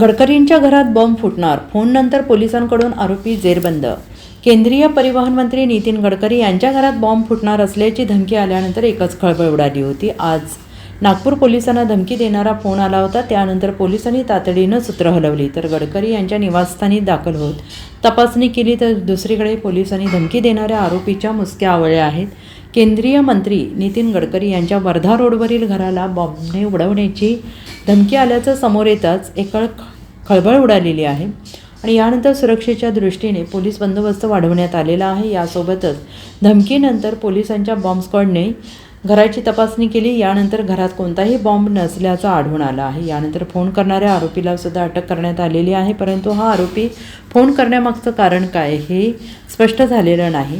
गडकरींच्या घरात बॉम्ब फुटणार फोननंतर पोलिसांकडून आरोपी जेरबंद. केंद्रीय परिवहन मंत्री नितीन गडकरी यांच्या घरात बॉम्ब फुटणार असल्याची धमकी आल्यानंतर एकच खळबळ उडाली होती. आज नागपूर पोलिसांना धमकी देणारा फोन आला होता त्यानंतर पोलिसांनी तातडीनं सूत्र हलवली. तर गडकरी यांच्या निवासस्थानी दाखल होत. तपासणी केली तर दुसरीकडे पोलिसांनी धमकी देणाऱ्या आरोपीच्या मुसक्या आवळल्या आहेत. केंद्रीय मंत्री नितीन गडकरी यांच्या वर्धा रोडवरील घराला बॉम्बने उडवण्याची धमकी आल्याचं समोर येताच एकळ खळबळ उडालेली आहे. आणि यानंतर सुरक्षेच्या दृष्टीने पोलीस बंदोबस्त वाढवण्यात आलेला आहे. यासोबतच धमकीनंतर पोलिसांच्या बॉम्ब स्क्वॉडने घराची तपासणी केली. यानंतर घरात कोणताही बॉम्ब नसल्याचं आढळून आलं आहे. यानंतर फोन करणाऱ्या आरोपीला सुद्धा अटक करण्यात आलेली आहे. परंतु हा आरोपी फोन करण्यामागचं कारण काय हे स्पष्ट झालेलं नाही.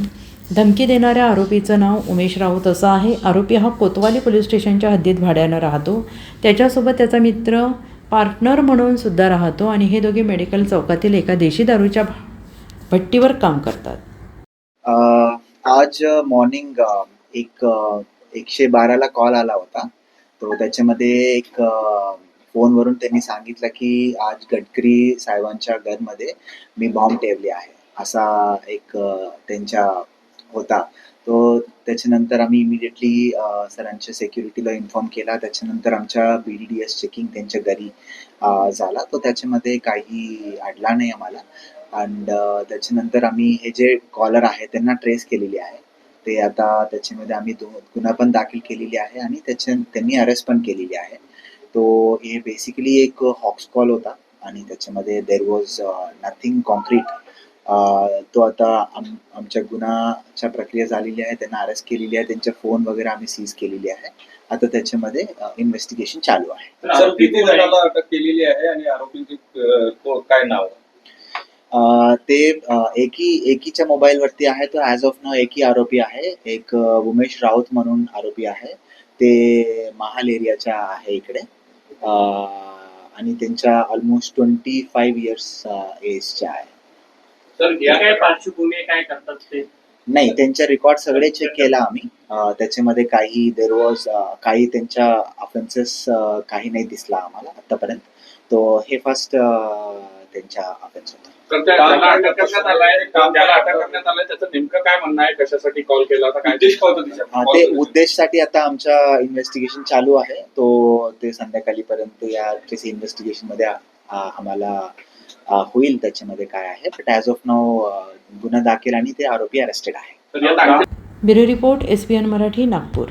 धमकी देणाऱ्या आरोपीचं नाव उमेश राऊत असं आहे. आरोपी हा कोतवाली पोलीस स्टेशनच्या हद्दीत भाड्यानं राहतो. त्याच्यासोबत त्याचा मित्र पार्टनर म्हणून सुद्धा राहतो आणि हे दोघे मेडिकल चौकातील एका देशी दारूच्या भट्टीवर काम करतात. आज मॉर्निंग एक एकशे बाराला कॉल आला होता. तो त्याच्यामध्ये एक फोनवरून त्यांनी सांगितलं की आज गडकरी साहेबांच्या घरमध्ये मी बॉम्ब ठेवली आहे. असा एक त्यांच्या होता. तो त्याच्यानंतर आम्ही इमिडिएटली सरांच्या सेक्युरिटीला इन्फॉर्म केला. त्याच्यानंतर आमच्या B D D S checking त्यांच्या घरी झाला. तो त्याच्यामध्ये काही अडला नाही आम्हाला. अँड त्याच्यानंतर आम्ही हे जे कॉलर आहे त्यांना ट्रेस केलेली आहे. ते आता त्याच्यामध्ये आम्ही दो गुन्हा पण दाखल केलेली आहे आणि त्याच्या त्यांनी अरेस्ट पण केलेली आहे. तो हे बेसिकली एक हॉक्स कॉल होता. आणि त्याच्यामध्ये देर वॉज नथिंग कॉन्क्रीट तो आता आम आमच्या गुन्हाच्या प्रक्रिया झालेली आहे त्यांना अरेस्ट केलेली आहे त्यांचे फोन वगैरे आम्ही सीज केलेली आहे. आता त्याच्यामध्ये इन्व्हेस्टिगेशन चालू आहे. तर आरोपी किती जणांना अटक केलेली आहे आणि आरोपींची अ, को- काय नाव आहे? अ, ते अ, एकी एकीच्या मोबाईल वरती आहे तो ऍज ऑफ नाव एकी आरोपी आहे. एक अ, उमेश राऊत म्हणून आरोपी आहे. ते महाल एरियाच्या आहे इकडे. अ, आणि त्यांच्या ऑलमोस्ट ट्वेंटी फाईव्ह इयर्स एजच्या आहे. सर या काय पार्श्वभूमी आहे, काय करतात ते? नाही त्यांच्या रेकॉर्ड सगळे चेक केला आम्ही. त्याच्यामध्ये काही देर वॉज काही त्यांच्या ऑफेन्सेस काही नाही दिसला आम्हाला आतापर्यंत. तो हे फर्स्ट त्यांच्या ऑफेन्स होता. तर त्या- त्याला अटक करण्यात आलाय? काम त्याला अटक करण्यात आलाय. त्याचं नेमकं काय म्हणणं आहे? कशासाठी कॉल केला होता? काय ते उद्देशसाठी आता आमच्या इन्व्हेस्टिगेशन चालू आहे. तो ते संध्याकाळीपर्यंत या इन्व्हेस्टिगेशनमध्ये आम्हाला होईल त्याच्यामध्ये काय आहे. बट ॲज ऑफ नाव गुन्हा दाखल आणि ते आरोपी अरेस्टेड आहे. Bureau report S P N Marathi Nagpur.